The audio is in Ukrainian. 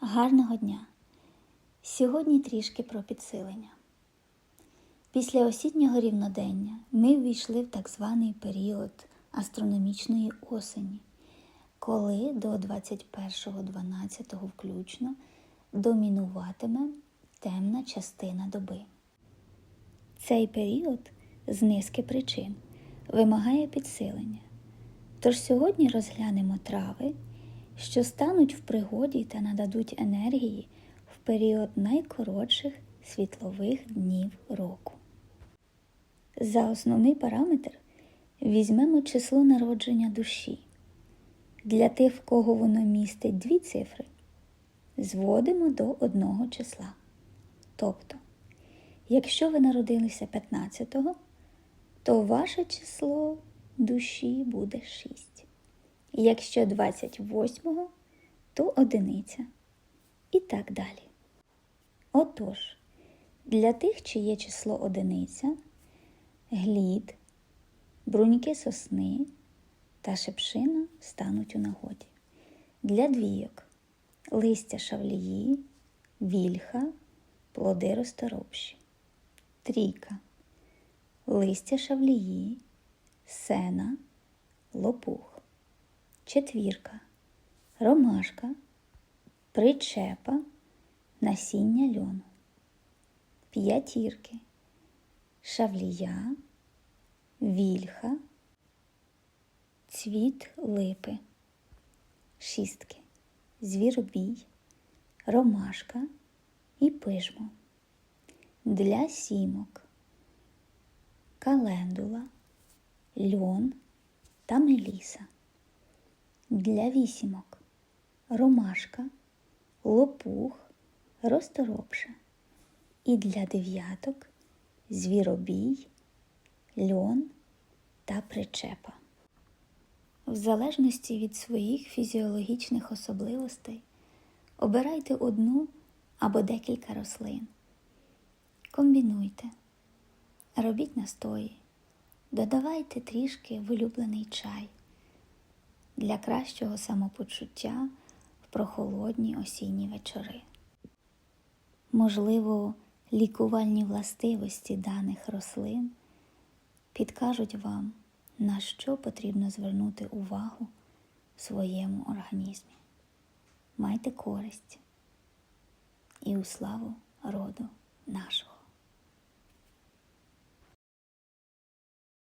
Гарного дня! Сьогодні трішки про підсилення. Після осіннього рівнодення ми ввійшли в так званий період астрономічної осені, коли до 21.12 включно домінуватиме темна частина доби. Цей період з низки причин вимагає підсилення. Тож сьогодні розглянемо трави, що стануть в пригоді та нададуть енергії в період найкоротших світлових днів року. За основний параметр візьмемо число народження душі. Для тих, в кого воно містить дві цифри, зводимо до одного числа. Тобто, якщо ви народилися 15-го, то ваше число душі буде 6. Якщо 28-го, то одиниця. І так далі. Отож, для тих, чиє число одиниця, глід, бруньки сосни та шепшина стануть у нагоді. Для двійок листя шавлії, вільха, плоди розторопші. Трійка листя шавлії, сена, лопух. Четвірка, ромашка, причепа, насіння льону. П'ятірки, шавлія, вільха, цвіт липи. Шістки, звіробій, ромашка і пижмо. Для сімок календула, льон та меліса. Для вісімок ромашка, лопух, розторопша. І для дев'яток звіробій, льон та причепа. В залежності від своїх фізіологічних особливостей обирайте одну або декілька рослин. Комбінуйте, робіть настої, додавайте трішки в улюблений чай для кращого самопочуття в прохолодні осінні вечори. Можливо, лікувальні властивості даних рослин підкажуть вам, на що потрібно звернути увагу в своєму організмі. Майте користь і у славу роду нашого.